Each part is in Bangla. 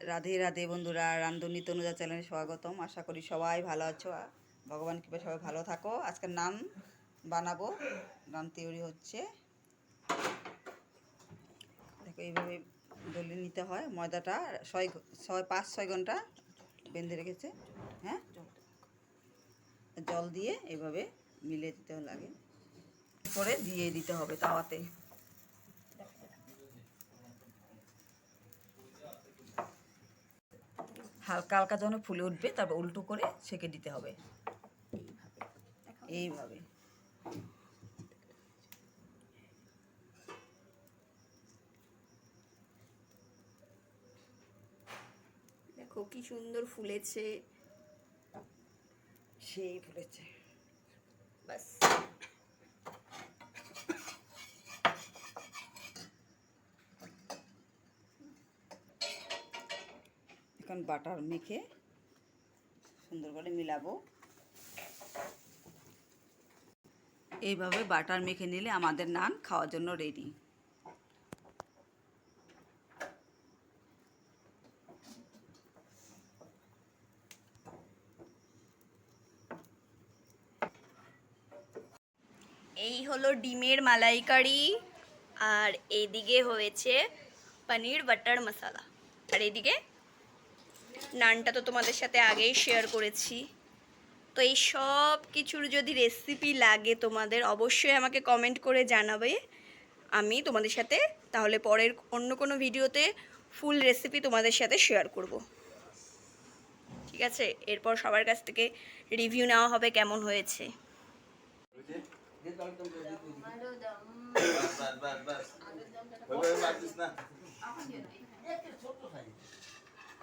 রাধে রাধে বন্ধুরা রান্ধুনি তনুজা চ্যানেলে স্বাগতম। আশা করি সবাই ভালো আছো। ভগবান কৃপা সবাই ভালো থাকো। আজকে নান বানাবো। নান তৈরি হচ্ছে। দেখো, এইভাবে ডলে নিতে হয় ময়দাটা। ছয় ছয়, পাঁচ, ছয় ঘণ্টা বেঁধে রেখেছে। হ্যাঁ? জল দিয়ে এভাবে মিলে দিতে লাগে। পরে দিয়ে দিতে হবে তাওয়াতে। হালকা হালকা যখন ফুলে উঠবে তারপর উল্টো করে সেকে দিতে হবে। এইভাবে। দেখো কি সুন্দর ফুলেছে। সেই ফুলেছে। বাস। এখন বাটার মেখে সুন্দর করে মিলাবো। এইভাবে বাটার মেখে নিলে আমাদের নান খাওয়ার জন্য রেডি এই হলো ডিমের মালাইকারি, আর এইদিকে হয়েছে পনির বাটার মশলা। আর এইদিকে নানটা তো তোমাদের সাথে আগেই শেয়ার করেছি। তো এই সব কিছুর যদি রেসিপি লাগে তোমাদের, অবশ্যই আমাকে কমেন্ট করে জানাবে। আমি তোমাদের সাথে তাহলে পরের অন্য কোনো ভিডিওতে ফুল রেসিপি তোমাদের সাথে শেয়ার করব। ঠিক আছে? এরপর সবার কাছ থেকে রিভিউ নেওয়া হবে কেমন হয়েছে।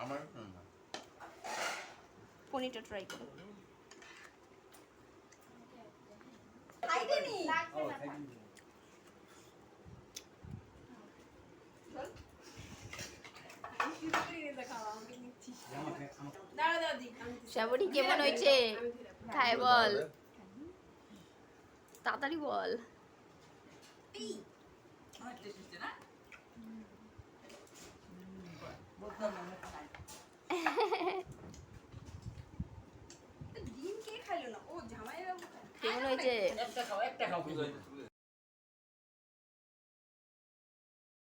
আমার পনিরটা ট্রাই করো কেমন হয়েছে? খায় বল। তাড়াতাড়ি বল। কেমন হয়েছে